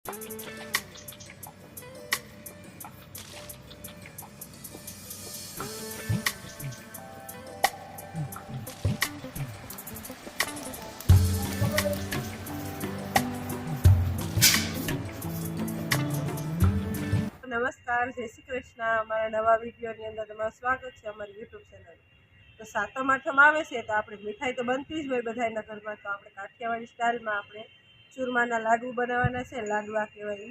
નમસ્કાર, જય શ્રી કૃષ્ણ. અમારા નવા વિડીયોની અંદર તમારું સ્વાગત છે અમારી યુટ્યુબ ચેનલ તો સાતમ આઠમ આવે છે, તો આપણે મીઠાઈ તો બનતી જ હોય બધાના ઘરમાં તો આપણે કાઠિયાવાડી સ્ટાઇલમાં આપણે ચૂરમાના લાડુ બનાવવાના છે, લાડવા કહેવાય.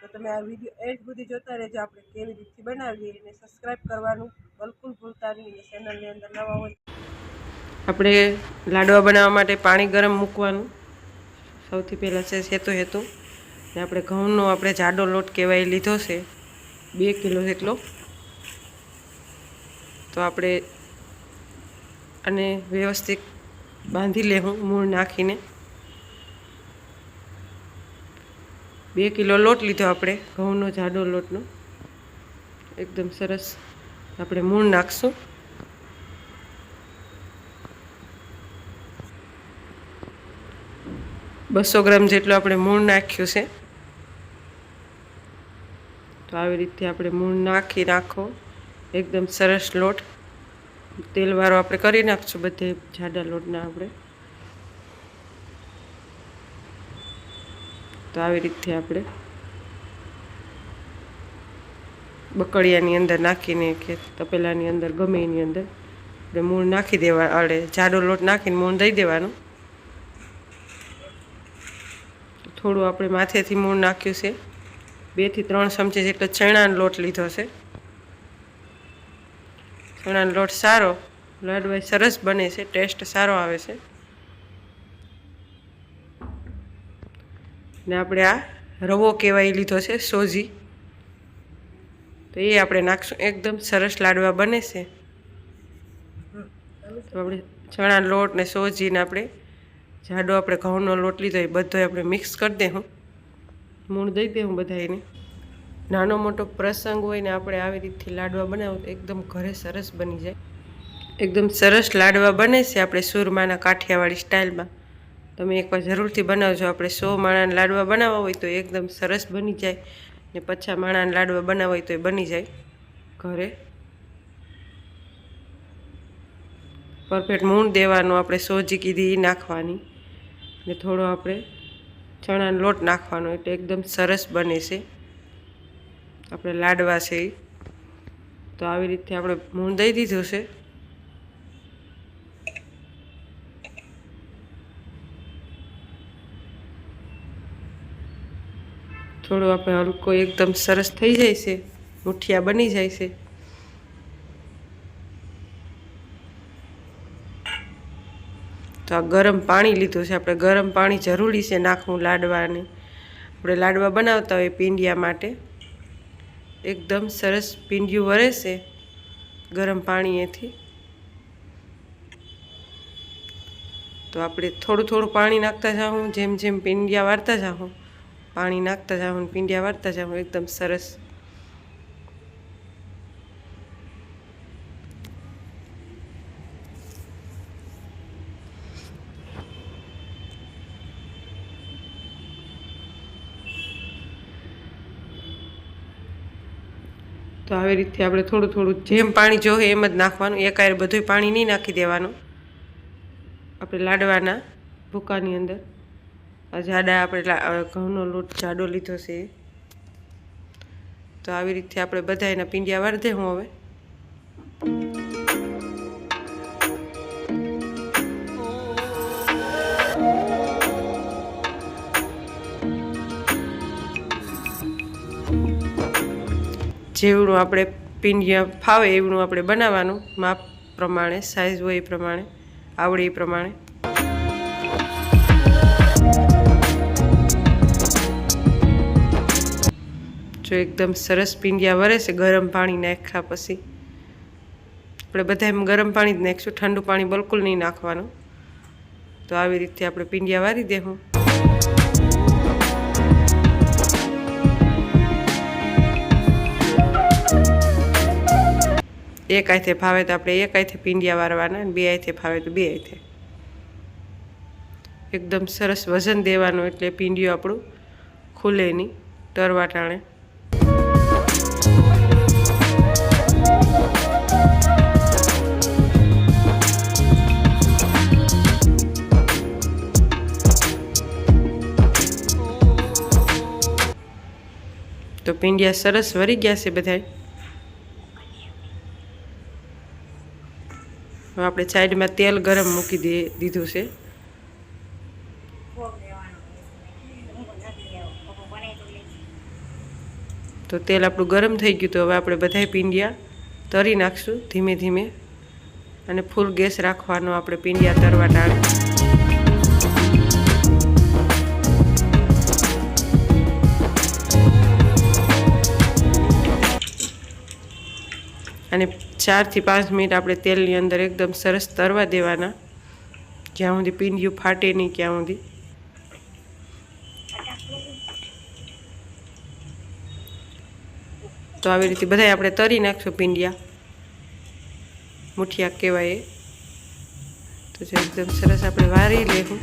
તો તમે આ વીડિયો એન્ડ સુધી જોતા રહેજો, આપણે કેવી રીતથી બનાવીએ એને સબસ્ક્રાઈબ કરવાનું બિલકુલ ભૂલતા નહીં ચેનલની અંદર નવા હોય આપણે લાડવા બનાવવા માટે પાણી ગરમ મૂકવાનું. સૌથી પહેલાં છે સેતો હેતુ ને આપણે ઘઉંનો આપણે જાડો લોટ કહેવાય, લીધો છે. બે કિલો જેટલો. તો આપણે અને વ્યવસ્થિત બાંધી લેવું, મૂળ નાખીને. બે કિલો લોટ લીધો આપણે, ઘઉંનો જાડો લોટનો. એકદમ સરસ આપણે મૂળ નાખશું. બસો ગ્રામ જેટલું આપણે મૂળ નાખ્યું છે. તો આવી રીતે આપણે મૂળ નાખી નાખો એકદમ સરસ લોટ. તેલવાળો આપણે કરી નાખશું બધે જાડા લોટના આપણે. તો આવી રીતે આપણે બકડિયાની અંદર નાખીને કે તપેલાની અંદર ગમે એની અંદર આપણે મૂળ નાખી દેવા અડે જાડો લોટ નાખીને મૂળ દઈ દેવાનું. થોડું આપણે માથેથી મૂળ નાખ્યું છે. બેથી ત્રણ ચમચી જેટલો ચણાનો લોટ લીધો છે. ચણાનો લોટ સારો, લાડવા સરસ બને છે, ટેસ્ટ સારો આવે છે. ને આપણે આ રવો કહેવાય લીધો છે, સોજી. તો એ આપણે નાખશું. એકદમ સરસ લાડવા બને છે. તો આપણે ચણા લોટ ને સોજીને આપણે જાડો આપણે ઘઉંનો લોટ લીધો એ બધો આપણે મિક્સ કરી દેવું મૂળ દઈ દઉં બધા એને નાનો મોટો પ્રસંગ હોય ને આપણે આવી રીતથી લાડવા બનાવું તો એકદમ ઘરે સરસ બની જાય. એકદમ સરસ લાડવા બને છે આપણે સુરમાના કાઠિયાવાડી સ્ટાઇલમાં તમે એકવાર જરૂરથી બનાવજો. આપણે સો માણાના લાડવા બનાવવા હોય તો એકદમ સરસ બની જાય. ને પછા માણાના લાડવા બનાવવા હોય તો એ બની જાય ઘરે. પરફેક્ટ મૂણ દેવાનું આપણે સોજી કીધી એ નાખવાની. ને થોડો આપણે ચણાનો લોટ નાખવાનો એટલે એકદમ સરસ બને છે. આપણે લાડવા છે તો આવી રીતે આપણે મૂણ દઈ દીધું છે. થોડો આપણે હલકો એકદમ સરસ થઈ જાય છે. મુઠિયા બની જાય છે. તો આ ગરમ પાણી લીધું છે. આપણે ગરમ પાણી જરૂરી છે નાખવું લાડવાને. આપણે લાડવા બનાવતા હોય પીંડિયા માટે. એકદમ સરસ પીંડિયું વરે છે ગરમ પાણીએથી તો આપણે થોડું થોડું પાણી નાખતા જાઉં જેમ જેમ પીંડિયા વાળતા જાઉં પાણી નાખતા જાઉં પીંડિયા વાળતા જાઉં એકદમ સરસ. તો આવી રીતે આપણે થોડું થોડું જેમ પાણી જોઈએ એમ જ નાખવાનું. એક આયર બધું પાણી નહીં નાખી દેવાનું. આપણે લાડવાના ભૂકાની અંદર. જાડા આપણે ઘઉંનો લોટ જાડો લીધો છે. તો આવી રીતે આપણે બધા એના પીંડિયા વાળી હું હવે. જેવડું આપણે પીંડિયા ફાવે એવડું આપણે બનાવવાનું. માપ પ્રમાણે સાઇઝ હોય એ પ્રમાણે, આવડે એ પ્રમાણે. જો એકદમ સરસ પીંડિયા વરે છે, ગરમ પાણી નાખ્યા પછી. આપણે બધા એમ ગરમ પાણી જ નાખીશું, ઠંડુ પાણી બિલકુલ નહીં નાખવાનું. તો આવી રીતે આપણે પીંડિયા વારી દેવું એક હાથે ફાવે તો આપણે એક હાથે પીંડિયા વારવાના બે હાથે ફાવે તો બે હાથે એકદમ સરસ વજન દેવાનું એટલે પીંડિયું આપણું ખુલે નહીં તરવા તો પીંડિયા સરસ વરી ગયા છે હવે આપણે સાઈડમાં તેલ ગરમ મૂકી દે દીધું છે. તો તેલ આપણું ગરમ થઈ ગયું તો હવે આપણે બધાય પીંડિયા તરી નાખશું ધીમે ધીમે. અને ફૂલ ગેસ રાખવાનો આપણે પીંડિયા તરવા ટાણે અને ચારથી પાંચ મિનિટ આપણે તેલની અંદર એકદમ સરસ તરવા દેવાના. જ્યાં સુધી પીંડિયું ફાટે નહીં ત્યાં સુધી. તો આવી રીતે બધાય આપણે તરી નાખશું પીંડિયા. મુઠિયા કહેવાય તો એકદમ સરસ આપણે વારી લેવું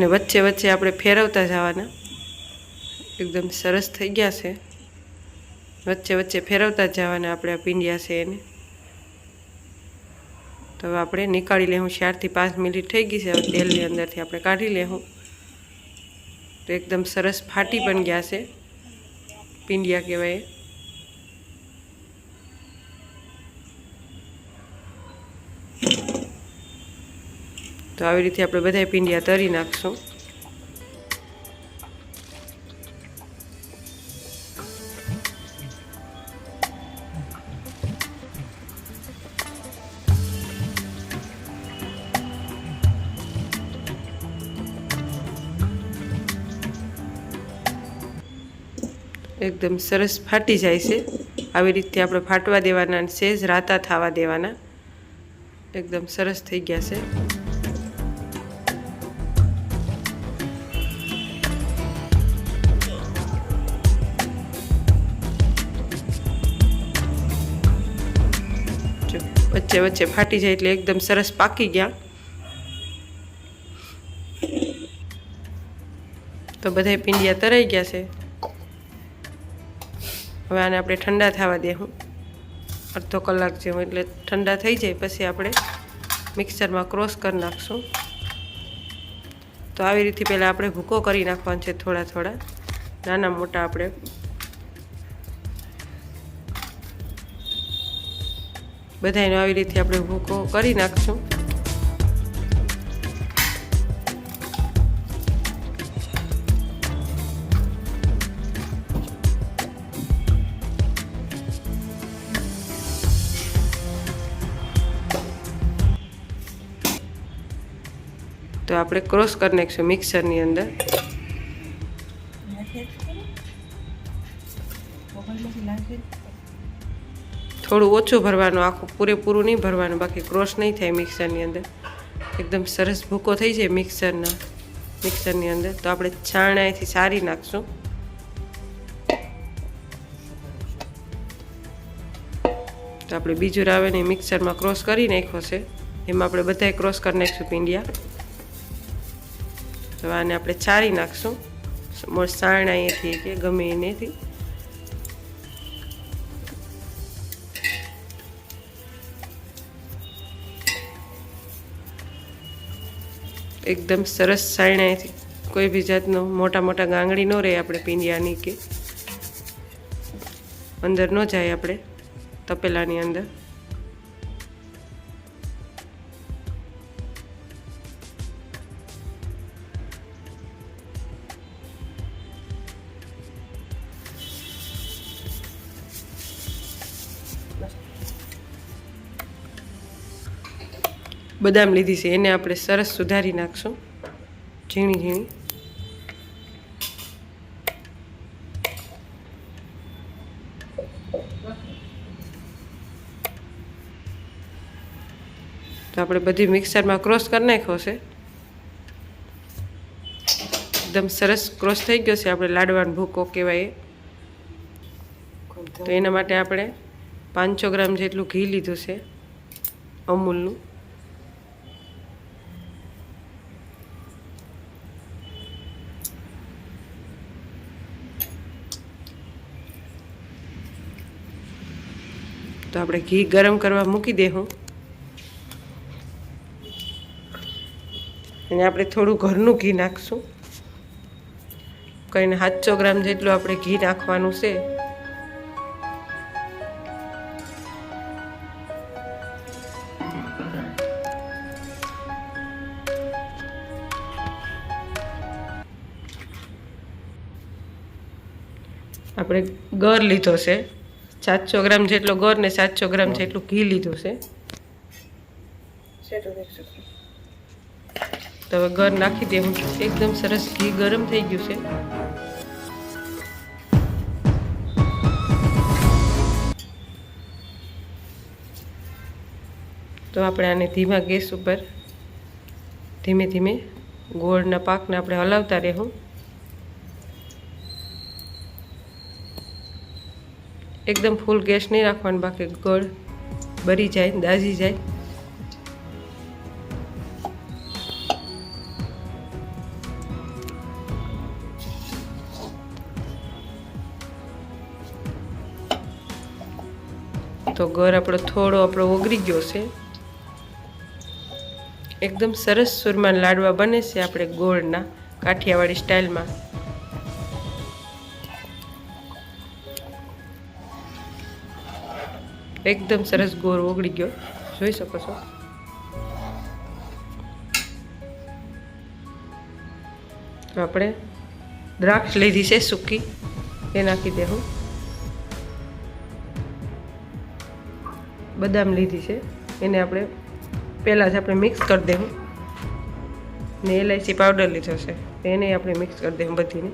અને વચ્ચે વચ્ચે આપણે ફેરવતા જવાના. એકદમ સરસ થઈ ગયા છે. વચ્ચે વચ્ચે ફેરવતા જવાના આપણે આ પીંડિયા છે એને. તો હવે આપણે નીકાળી લેવું ચારથી પાંચ મિનિટ થઈ ગઈ છે. હવે તેલની અંદરથી આપણે કાઢી લેવું તો એકદમ સરસ ફાટી પણ ગયા છે. પીંડિયા કહેવાય તો આવી રીતે આપણે બધા પીંડિયા તરી નાખશું. એકદમ સરસ ફાટી જાય છે. આવી રીતે આપણે ફાટવા દેવાના સેજ રાતા થવા દેવાના. એકદમ સરસ થઈ ગયા છે. વચ્ચે વચ્ચે ફાટી જાય એટલે એકદમ સરસ પાકી ગયા. તો બધાય પીંડિયા તરાઈ ગયા છે. હવે આને આપણે ઠંડા થવા દેવું અડધો કલાક જેવું એટલે ઠંડા થઈ જાય પછી આપણે મિક્સરમાં ક્રોસ કરી નાખશું. તો આવી રીતે પહેલાં આપણે ભૂકો કરી નાખવાનો છે થોડા થોડા. નાના મોટા આપણે બધાયનો આવી રીતે આપણે ભૂકો કરી નાખશું. તો આપણે ક્રોસ કરી નાખીશું મિક્સરની અંદર. થોડું ઓછું ભરવાનું, આખું પૂરેપૂરું નહીં ભરવાનું, બાકી ક્રોસ નહીં થાય મિક્સરની અંદર. એકદમ સરસ ભૂકો થઈ જાય મિક્સરના, મિક્સરની અંદર. તો આપણે છાણાથી સારી નાખશું. તો આપણે બીજું રાવે ને મિક્સરમાં ક્રોસ કરી નાખ્યો છે. એમાં આપણે બધાય ક્રોસ કરી નાખીશું પીંડિયા. તો આને આપણે છારી નાખશું. સાણ કે ગમે એનેથી. એકદમ સરસ સાણ કોઈ બી જાતનો મોટા મોટા ગાંગડી ન રહે આપણે પીંડિયાની કે. અંદર ન જાય આપણે તપેલાની અંદર. બદામ લીધી છે, એને આપણે સરસ સુધારી નાખશું. ઝીણી ઝીણી. તો આપણે બધી મિક્સરમાં ક્રોસ કરી નાખ્યો છે. એકદમ સરસ ક્રોસ થઈ ગયો છે, આપણે લાડવાનો ભૂકો કહેવાય તો એના માટે આપણે પાંચસો ગ્રામ જેટલું ઘી લીધું છે, અમૂલનું. આપણે ઘી ગરમ કરવા મૂકી દેવું અને આપણે થોડું ઘરનું ઘી નાખશું. કરીને સાતસો ગ્રામ જેટલું આપણે ઘી નાખવાનું છે. આપણે ગર લીધો છે. સાતસો ગ્રામ જેટલો ગર ને સાતસો ગ્રામ જેટલું ઘી લીધું છે. તો હવે ગર નાખી દેવું એકદમ સરસ ઘી ગરમ થઈ ગયું છે. તો આપણે આને ધીમા ગેસ ઉપર ધીમે ધીમે ગોળના પાકને આપણે હલાવતા રહેવું. એકદમ ફૂલ ગેસ નહીં રાખવાનું, બાકી ગોળ બરી જાય, દાઝી જાય. તો ગોળ આપણો થોડો આપણો ઓગળી ગયો છે. એકદમ સરસ સુરમાન લાડવા બને છે આપણે ગોળના કાઠિયાવાડી સ્ટાઇલમાં એકદમ સરસ ગોળ ઓગળી ગયો. જોઈ શકો છો. આપણે દ્રાક્ષ લીધી છે સૂકી. એ નાખી દેવું બદામ લીધી છે. એને આપણે પહેલાં જ આપણે મિક્સ કરી દેવું ને એલાયચી પાવડર લીધો છે. એને આપણે મિક્સ કરી દેવું બધીને.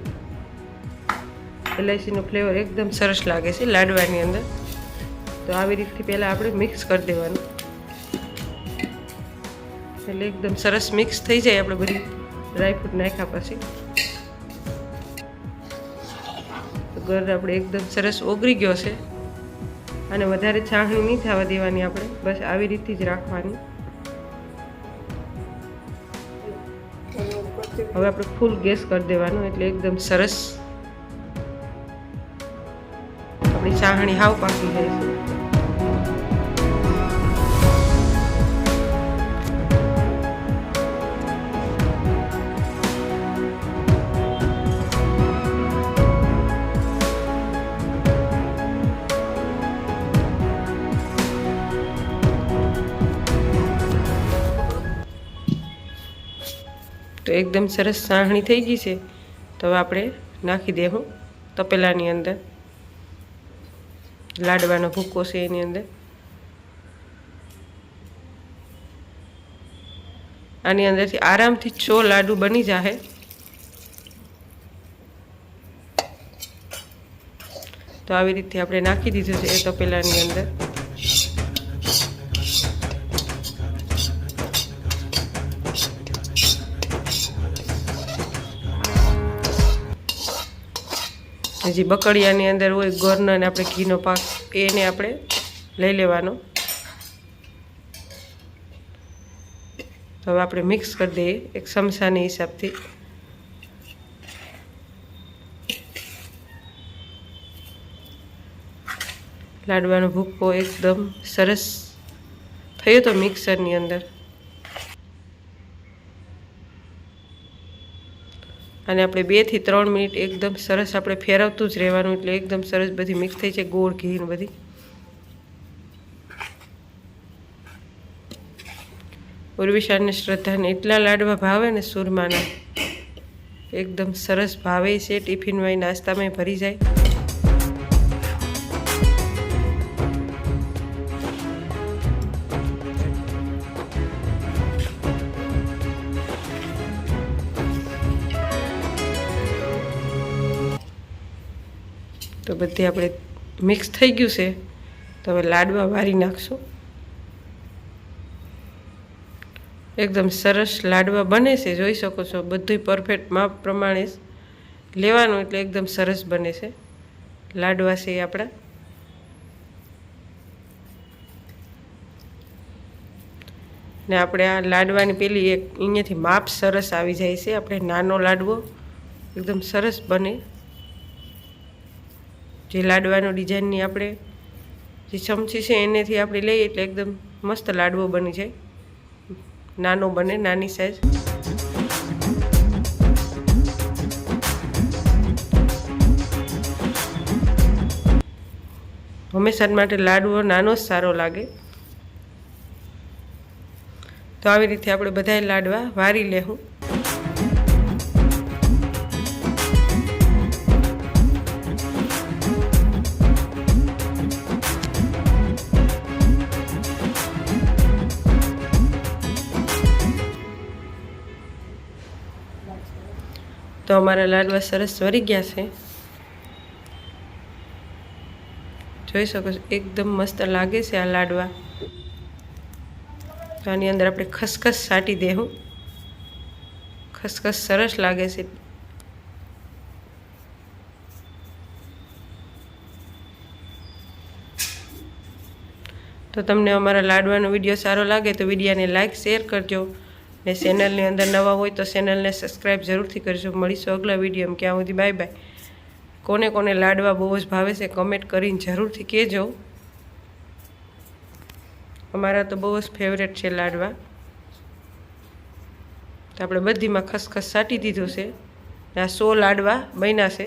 એલાયચીનો ફ્લેવર એકદમ સરસ લાગે છે લાડવાની અંદર. તો આવી રીતથી પહેલાં આપણે મિક્સ કરી દેવાનું. એટલે એકદમ સરસ મિક્સ થઈ જાય આપણે બધી ડ્રાયફ્રૂટ નાખ્યા પછી. ગર આપણે એકદમ સરસ ઓગળી ગયો છે. અને વધારે છાણણી નહીં થવા દેવાની આપણે, બસ આવી રીતથી જ રાખવાની. હવે આપણે ફૂલ ગેસ કરી દેવાનું એટલે એકદમ સરસ. આપણી ચાહણી હાવ પાકી જાય છે. તો એકદમ સરસ સાહણી થઈ ગઈ છે. તો હવે આપણે નાખી દેવું તપેલાની અંદર. લાડવાનો ભૂકો છે એની અંદર. આની અંદરથી આરામથી છો લાડુ બની જાહે. તો આવી રીતે આપણે નાખી દીધું છે એ તપેલાની અંદર. હજી બકડિયાની અંદર હોય ગોરનો અને આપણે ઘીનો પાક, એને આપણે લઈ લેવાનો. હવે આપણે મિક્સ કરી દઈએ એક સમસાની હિસાબથી. લાડવાનો ભૂકો એકદમ સરસ. થયો તો મિક્સરની અંદર. અને આપણે બેથી ત્રણ મિનિટ એકદમ સરસ આપણે ફેરવતું જ રહેવાનું એટલે એકદમ સરસ બધી મિક્સ થઈ છે ગોળ ઘી બધી. ઉર્વિશાને શ્રદ્ધાને એટલા લાડવા ભાવે ને સુરમાના. એકદમ સરસ ભાવે છે ટિફિનમાં નાસ્તામાં ભરી જાય. તો બધી આપણે મિક્સ થઈ ગયું છે. તો હવે લાડવા વારી નાખશું. એકદમ સરસ લાડવા બને છે. જોઈ શકો છો બધું પરફેક્ટ માપ પ્રમાણે લેવાનું એટલે એકદમ સરસ બને છે. લાડવા છે આપણા. ને આપણે આ લાડવાની પેલી એક અહીંયાથી માપ સરસ આવી જાય છે. આપણે નાનો લાડવો એકદમ સરસ બને. જે લાડવાનો ડિઝાઇનની આપણે જે ચમચી છે એનેથી આપણે લઈએ એટલે એકદમ મસ્ત લાડવો બની જાય. નાનો બને, નાની સાઈઝ હંમેશા માટે લાડવો નાનો જ સારો લાગે. તો આવી રીતે આપણે બધાય લાડવા વારી લેવું તો અમારા લાડવા સરસ વરી ગયા છે. જોઈ શકો છો, એકદમ મસ્ત લાગે છે આ લાડવા. તો આની અંદર આપણે ખસખસ સાટી દેવું ખસખસ સરસ લાગે છે. તો તમને અમારા લાડવાનો વીડિયો સારો લાગે તો વિડીયાને લાઇક શેર કરજો. ને ચેનલની અંદર નવા હોય તો ચેનલને સબસ્ક્રાઈબ જરૂરથી કરજો. મળીશું અગલા વિડીયોમાં ક્યાં સુધી બાય બાય કોને કોને લાડવા બહુ જ ભાવે છે કમેન્ટ કરીને જરૂરથી કહેજો. અમારા તો બહુ જ ફેવરેટ છે લાડવા. તો આપણે બધીમાં ખસખસ સાટી દીધું છે. આ સો લાડવા બન્યા છે.